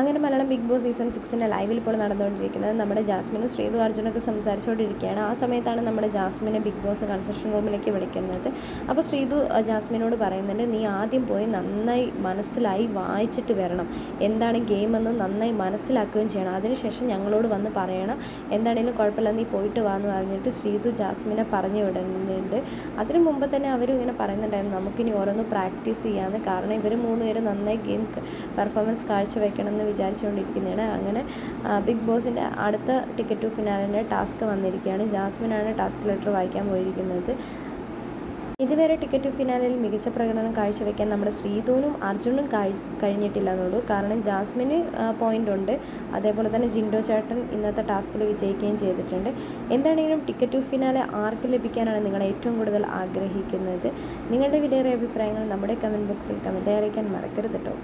അങ്ങനെ Malayalam Bigg Boss season സിക്സിന്റെ ലൈവിൽ ഇപ്പോൾ നടന്നുകൊണ്ടിരിക്കുന്നത് നമ്മുടെ ജാസ്മിനും ശ്രീതു അർജുനൊക്കെ സംസാരിച്ചുകൊണ്ടിരിക്കുകയാണ്. ആ സമയത്താണ് നമ്മുടെ ജാസ്മിനെ ബിഗ് ബോസ് കൺസ്ട്രക്ഷൻ റൂമിലേക്ക് വിളിക്കുന്നത്. അപ്പോൾ ശ്രീതു ജാസ്മിനോട് പറയുന്നുണ്ട് നീ ആദ്യം പോയി നന്നായി മനസ്സിലായി വായിച്ചിട്ട് വരണം. എന്താണ് ഗെയിം എന്ന് നന്നായി മനസ്സിലാക്കുകയും ചെയ്യണം. അതിനുശേഷം ഞങ്ങളോട് വന്ന് പറയണം. എന്താണെങ്കിലും കുഴപ്പമില്ല നീ പോയിട്ട് വാ എന്ന് പറഞ്ഞിട്ട് ശ്രീതു ജാസ്മിനെ പറഞ്ഞു വിടുന്നുണ്ട്. അതിനു മുമ്പ് തന്നെ അവരും ഇങ്ങനെ പറയുന്നുണ്ടായിരുന്നു നമുക്കിനി ഓരോന്ന് പ്രാക്ടീസ് ചെയ്യാമെന്ന് കാരണം ഇവർ മൂന്ന് പേര് നന്നായി ഗെയിം പെർഫോമൻസ് കാഴ്ചവെക്കണം എന്ന് വിചാരിച്ചുകൊണ്ടിരിക്കുന്നതാണ്. അങ്ങനെ ബിഗ് ബോസിന്റെ അടുത്ത ടിക്കറ്റ് ടു ഫിനാലിന്റെ ടാസ്ക് വന്നിരിക്കുകയാണ്. ജാസ്മിനാണ് ടാസ്ക് ലെറ്റർ വായിക്കാൻ പോയിരിക്കുന്നത്. ഇതുവരെ ടിക്കറ്റ് ഫിനാലിൽ മികച്ച പ്രകടനം കാഴ്ചവെക്കാൻ നമ്മുടെ ശ്രീധുവിനും അർജുനും കഴിഞ്ഞിട്ടില്ല എന്നുള്ളൂ കാരണം ജാസ്മിന് പോയിന്റ് ഉണ്ട്. അതേപോലെ തന്നെ ജിൻഡോ ചേട്ടൻ ഇന്നത്തെ ടാസ്കിൽ വിജയിക്കുകയും ചെയ്തിട്ടുണ്ട്. എന്താണെങ്കിലും ടിക്കറ്റ് ടു ഫിനാലെ ആർക്ക് ലഭിക്കാനാണ് നിങ്ങൾ ഏറ്റവും കൂടുതൽ ആഗ്രഹിക്കുന്നത്? നിങ്ങളുടെ വിലയേറെ അഭിപ്രായങ്ങൾ നമ്മുടെ കമന്റ് ബോക്സിൽ കമന്റ് അറിയിക്കാൻ മറക്കരുത് കേട്ടോ